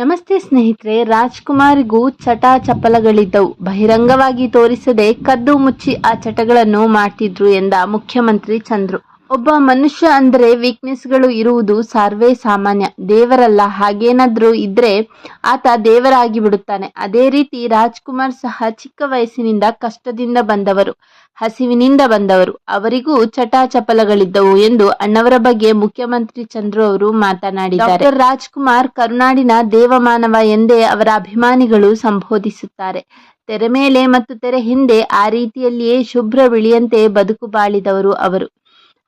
ನಮಸ್ತೆ ಸ್ನೇಹಿತರೆ, ರಾಜ್ಕುಮಾರಿಗೂ ಚಟ ಚಪ್ಪಲಗಳಿದ್ದವು. ಬಹಿರಂಗವಾಗಿ ತೋರಿಸದೆ ಕದ್ದು ಮುಚ್ಚಿ ಆ ಚಟಗಳನ್ನು ಮಾಡ್ತಿದ್ರು ಎಂದ ಮುಖ್ಯಮಂತ್ರಿ ಚಂದ್ರು. ಒಬ್ಬ ಮನುಷ್ಯ ಅಂದ್ರೆ ವೀಕ್ನೆಸ್ಗಳು ಇರುವುದು ಸರ್ವೇ ಸಾಮಾನ್ಯ. ದೇವರಲ್ಲ, ಹಾಗೇನಾದ್ರೂ ಇದ್ರೆ ಆತ ದೇವರಾಗಿ ಬಿಡುತ್ತಾನೆ. ಅದೇ ರೀತಿ ರಾಜ್ಕುಮಾರ್ ಸಹ ಚಿಕ್ಕ ವಯಸ್ಸಿನಿಂದ ಕಷ್ಟದಿಂದ ಬಂದವರು, ಹಸಿವಿನಿಂದ ಬಂದವರು. ಅವರಿಗೂ ಚಟಾಚಪಲಗಳಿದ್ದವು ಎಂದು ಅಣ್ಣವರ ಬಗ್ಗೆ ಮುಖ್ಯಮಂತ್ರಿ ಚಂದ್ರು ಅವರು ಮಾತನಾಡಿದ್ದಾರೆ. ರಾಜ್ಕುಮಾರ್ ಕರುನಾಡಿನ ದೇವಮಾನವ ಎಂದೇ ಅವರ ಅಭಿಮಾನಿಗಳು ಸಂಬೋಧಿಸುತ್ತಾರೆ. ತೆರೆ ಮೇಲೆ ಮತ್ತು ತೆರೆ ಹಿಂದೆ ಆ ರೀತಿಯಲ್ಲಿಯೇ ಶುಭ್ರ ಬಿಳಿಯಂತೆ ಬದುಕು ಬಾಳಿದವರು ಅವರು.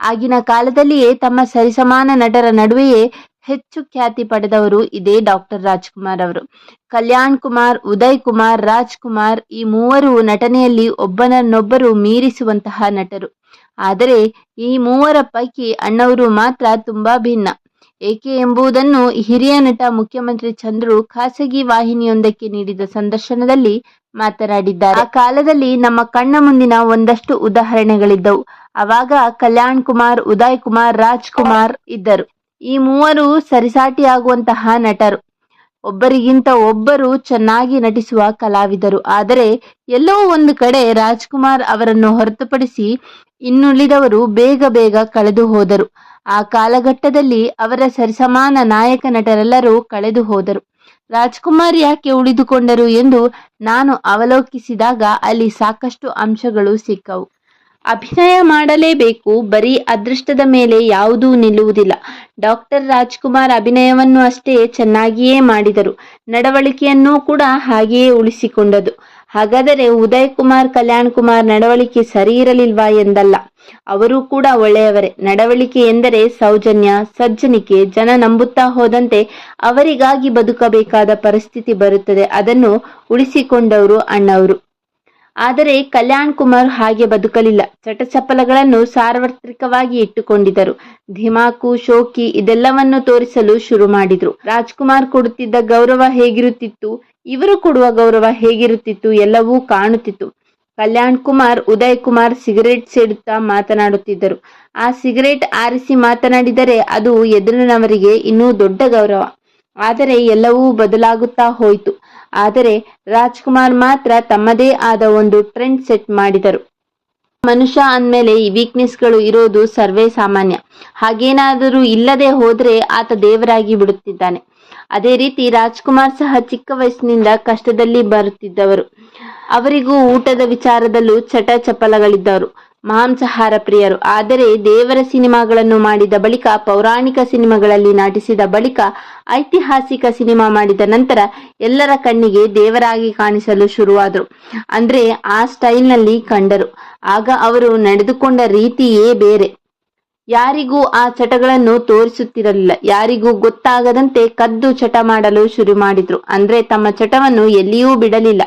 ಆಗಿನ ಕಾಲದಲ್ಲಿಯೇ ತಮ್ಮ ಸರಿಸಮಾನ ನಟರ ನಡುವೆಯೇ ಹೆಚ್ಚು ಖ್ಯಾತಿ ಪಡೆದವರು ಇದೇ ಡಾಕ್ಟರ್ ರಾಜ್ಕುಮಾರ್ ಅವರು. ಕಲ್ಯಾಣ್ ಕುಮಾರ್, ಉದಯ್ ಕುಮಾರ್ ರಾಜ್ಕುಮಾರ್ ಈ ಮೂವರು ನಟನೆಯಲ್ಲಿ ಒಬ್ಬನನ್ನೊಬ್ಬರು ಮೀರಿಸುವಂತಹ ನಟರು. ಆದರೆ ಈ ಮೂವರ ಪೈಕಿ ಅಣ್ಣವರು ಮಾತ್ರ ತುಂಬಾ ಭಿನ್ನ. ಏಕೆ ಎಂಬುದನ್ನು ಹಿರಿಯ ನಟ ಮುಖ್ಯಮಂತ್ರಿ ಚಂದ್ರು ಖಾಸಗಿ ವಾಹಿನಿಯೊಂದಕ್ಕೆ ನೀಡಿದ ಸಂದರ್ಶನದಲ್ಲಿ ಮಾತನಾಡಿದ್ದಾರೆ. ಆ ಕಾಲದಲ್ಲಿ ನಮ್ಮ ಕಣ್ಣ ಮುಂದಿನ ಒಂದಷ್ಟು ಉದಾಹರಣೆಗಳಿದ್ದವು. ಅವಾಗ ಕಲ್ಯಾಣ್ ಕುಮಾರ್, ಉದಯ್ ಕುಮಾರ್, ರಾಜ್ ಕುಮಾರ್ ಇದ್ದರು. ಈ ಮೂವರು ಸರಿಸಾಟಿಯಾಗುವಂತಹ ನಟರು. ಒಬ್ಬರಿಗಿಂತ ಒಬ್ಬರು ಚೆನ್ನಾಗಿ ನಟಿಸುವ ಕಲಾವಿದರು. ಆದರೆ ಎಲ್ಲೋ ಒಂದು ಕಡೆ ರಾಜ್ಕುಮಾರ್ ಅವರನ್ನು ಹೊರತುಪಡಿಸಿ ಇನ್ನುಳಿದವರು ಬೇಗ ಬೇಗ ಕಳೆದು ಹೋದರು. ಆ ಕಾಲಘಟ್ಟದಲ್ಲಿ ಅವರ ಸರಿಸಮಾನ ನಾಯಕ ನಟರೆಲ್ಲರೂ ಕಳೆದು ಹೋದರು. ರಾಜ್ಕುಮಾರ್ ಯಾಕೆ ಉಳಿದುಕೊಂಡರು ಎಂದು ನಾನು ಅವಲೋಕಿಸಿದಾಗ ಅಲ್ಲಿ ಸಾಕಷ್ಟು ಅಂಶಗಳು ಸಿಕ್ಕವು. ಅಭಿನಯ ಮಾಡಲೇಬೇಕು, ಬರೀ ಅದೃಷ್ಟದ ಮೇಲೆ ಯಾವುದೂ ನಿಲ್ಲುವುದಿಲ್ಲ. ಡಾಕ್ಟರ್ ರಾಜ್ಕುಮಾರ್ ಅಭಿನಯವನ್ನು ಅಷ್ಟೇ ಚೆನ್ನಾಗಿಯೇ ಮಾಡಿದರು. ನಡವಳಿಕೆಯನ್ನೂ ಕೂಡ ಹಾಗೆಯೇ ಉಳಿಸಿಕೊಂಡದು. ಹಾಗಾದರೆ ಉದಯ್ ಕುಮಾರ್, ಕಲ್ಯಾಣ್ ಕುಮಾರ್ ನಡವಳಿಕೆ ಸರಿ ಇರಲಿಲ್ವಾ ಎಂದಲ್ಲ. ಅವರು ಕೂಡ ಒಳ್ಳೆಯವರೇ. ನಡವಳಿಕೆ ಎಂದರೆ ಸೌಜನ್ಯ, ಸಜ್ಜನಿಕೆ, ಜನ ನಂಬುತ್ತಾ ಹೋದಂತೆ ಅವರಿಗಾಗಿ ಬದುಕಬೇಕಾದ ಪರಿಸ್ಥಿತಿ ಬರುತ್ತದೆ. ಅದನ್ನು ಉಳಿಸಿಕೊಂಡವರು ಅಣ್ಣವರು. ಆದರೆ ಕಲ್ಯಾಣ್ ಕುಮಾರ್ ಹಾಗೆ ಬದುಕಲಿಲ್ಲ. ಚಟಚಪಲಗಳನ್ನು ಸಾರ್ವತ್ರಿಕವಾಗಿ ಇಟ್ಟುಕೊಂಡಿದ್ದರು. ಧಿಮಾಕು, ಶೋಕಿ ಇದೆಲ್ಲವನ್ನು ತೋರಿಸಲು ಶುರು ಮಾಡಿದ್ರು. ರಾಜ್ಕುಮಾರ್ ಕೊಡುತ್ತಿದ್ದ ಗೌರವ ಹೇಗಿರುತ್ತಿತ್ತು, ಇವರು ಕೊಡುವ ಗೌರವ ಹೇಗಿರುತ್ತಿತ್ತು ಎಲ್ಲವೂ ಕಾಣುತ್ತಿತ್ತು. ಕಲ್ಯಾಣ್ ಕುಮಾರ್, ಉದಯ್ ಕುಮಾರ್ ಸಿಗರೇಟ್ ಸೇಡುತ್ತಾ ಮಾತನಾಡುತ್ತಿದ್ದರು. ಆ ಸಿಗರೇಟ್ ಆರಿಸಿ ಮಾತನಾಡಿದರೆ ಅದು ಎದುರಿನವರಿಗೆ ಇನ್ನೂ ದೊಡ್ಡ ಗೌರವ. ಆದರೆ ಎಲ್ಲವೂ ಬದಲಾಗುತ್ತಾ ಹೋಯಿತು. ಆದರೆ ರಾಜ್ಕುಮಾರ್ ಮಾತ್ರ ತಮ್ಮದೇ ಆದ ಒಂದು ಟ್ರೆಂಡ್ ಸೆಟ್ ಮಾಡಿದರು. ಮನುಷ್ಯ ಅಂದಮೇಲೆ ಈ ವೀಕ್ನೆಸ್ಗಳು ಇರೋದು ಸರ್ವೇ ಸಾಮಾನ್ಯ. ಹಾಗೇನಾದರೂ ಇಲ್ಲದೆ ಹೋದ್ರೆ ಆತ ದೇವರಾಗಿ ಬಿಡುತ್ತಿದ್ದಾನೆ. ಅದೇ ರೀತಿ ರಾಜ್ಕುಮಾರ್ ಸಹ ಚಿಕ್ಕ ವಯಸ್ಸಿನಿಂದ ಕಷ್ಟದಲ್ಲಿ ಬರುತ್ತಿದ್ದವರು. ಅವರಿಗೂ ಊಟದ ವಿಚಾರದಲ್ಲೂ ಚಟ ಚಪಲಗಳಿದ್ದವರು. ಮಾಂಸಾಹಾರ ಪ್ರಿಯರು, ಆದರೆ ದೇವರ ಸಿನಿಮಾಗಳನ್ನು ಮಾಡಿದ ಬಳಿಕ, ಪೌರಾಣಿಕ ಸಿನಿಮಾಗಳಲ್ಲಿ ನಟಿಸಿದ ಬಳಿಕ, ಐತಿಹಾಸಿಕ ಸಿನಿಮಾ ಮಾಡಿದ ನಂತರ ಎಲ್ಲರ ಕಣ್ಣಿಗೆ ದೇವರಾಗಿ ಕಾಣಿಸಲು ಶುರುವಾದರು. ಅಂದ್ರೆ ಆ ಸ್ಟೈಲ್ನಲ್ಲಿ ಕಂಡರು. ಆಗ ಅವರು ನಡೆದುಕೊಂಡ ರೀತಿಯೇ ಬೇರೆ. ಯಾರಿಗೂ ಆ ಚಟಗಳನ್ನು ತೋರಿಸುತ್ತಿರಲಿಲ್ಲ. ಯಾರಿಗೂ ಗೊತ್ತಾಗದಂತೆ ಕದ್ದು ಚಟ ಮಾಡಲು ಶುರು ಮಾಡಿದ್ರು. ಅಂದ್ರೆ ತಮ್ಮ ಚಟವನ್ನು ಎಲ್ಲಿಯೂ ಬಿಡಲಿಲ್ಲ.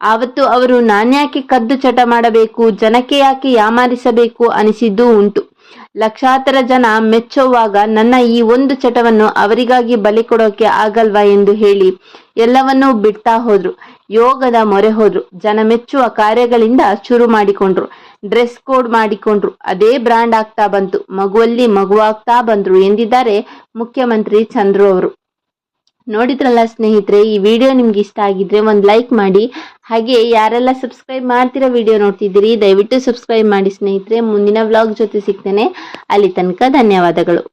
ಆವತ್ತು ಅವರು ನಾನ್ಯಾಕೆ ಕದ್ದು ಚಟ ಮಾಡಬೇಕು, ಜನಕ್ಕೆ ಯಾಕೆ ಯಾಮಾರಿಸಬೇಕು ಅನಿಸಿದ್ದೂ ಉಂಟು. ಲಕ್ಷಾಂತರ ಜನ ಮೆಚ್ಚುವಾಗ ನನ್ನ ಈ ಒಂದು ಚಟವನ್ನು ಅವರಿಗಾಗಿ ಬಲಿ ಕೊಡೋಕೆ ಆಗಲ್ವಾ ಎಂದು ಹೇಳಿ ಎಲ್ಲವನ್ನೂ ಬಿಡ್ತಾ ಹೋದ್ರು. ಯೋಗದ ಮೊರೆ ಹೋದ್ರು. ಜನ ಮೆಚ್ಚುವ ಕಾರ್ಯಗಳಿಂದ ಶುರು ಮಾಡಿಕೊಂಡ್ರು. ಡ್ರೆಸ್ ಕೋಡ್ ಮಾಡಿಕೊಂಡ್ರು. ಅದೇ ಬ್ರಾಂಡ್ ಆಗ್ತಾ ಬಂತು. ಮಗುವಲ್ಲಿ ಮಗುವಾಗ್ತಾ ಬಂದ್ರು ಎಂದಿದ್ದಾರೆ ಮುಖ್ಯಮಂತ್ರಿ ಚಂದ್ರು ಅವರು. ನೋಡಿದ್ರಲ್ಲ ಸ್ನೇಹಿತರೆ, ಈ ವಿಡಿಯೋ ನಿಮ್ಗೆ ಇಷ್ಟ ಆಗಿದ್ರೆ ಒಂದು ಲೈಕ್ ಮಾಡಿ. ಹಾಗೆ ಯಾರೆಲ್ಲ ಸಬ್ಸ್ಕ್ರೈಬ್ ಮಾಡ್ತಿರೋ ವಿಡಿಯೋ ನೋಡ್ತಿದ್ದೀರಿ, ದಯವಿಟ್ಟು ಸಬ್ಸ್ಕ್ರೈಬ್ ಮಾಡಿ ಸ್ನೇಹಿತರೆ. ಮುಂದಿನ ವ್ಲಾಗ್ ಜೊತೆ ಸಿಗ್ತೇನೆ. ಅಲ್ಲಿ ತನಕ ಧನ್ಯವಾದಗಳು.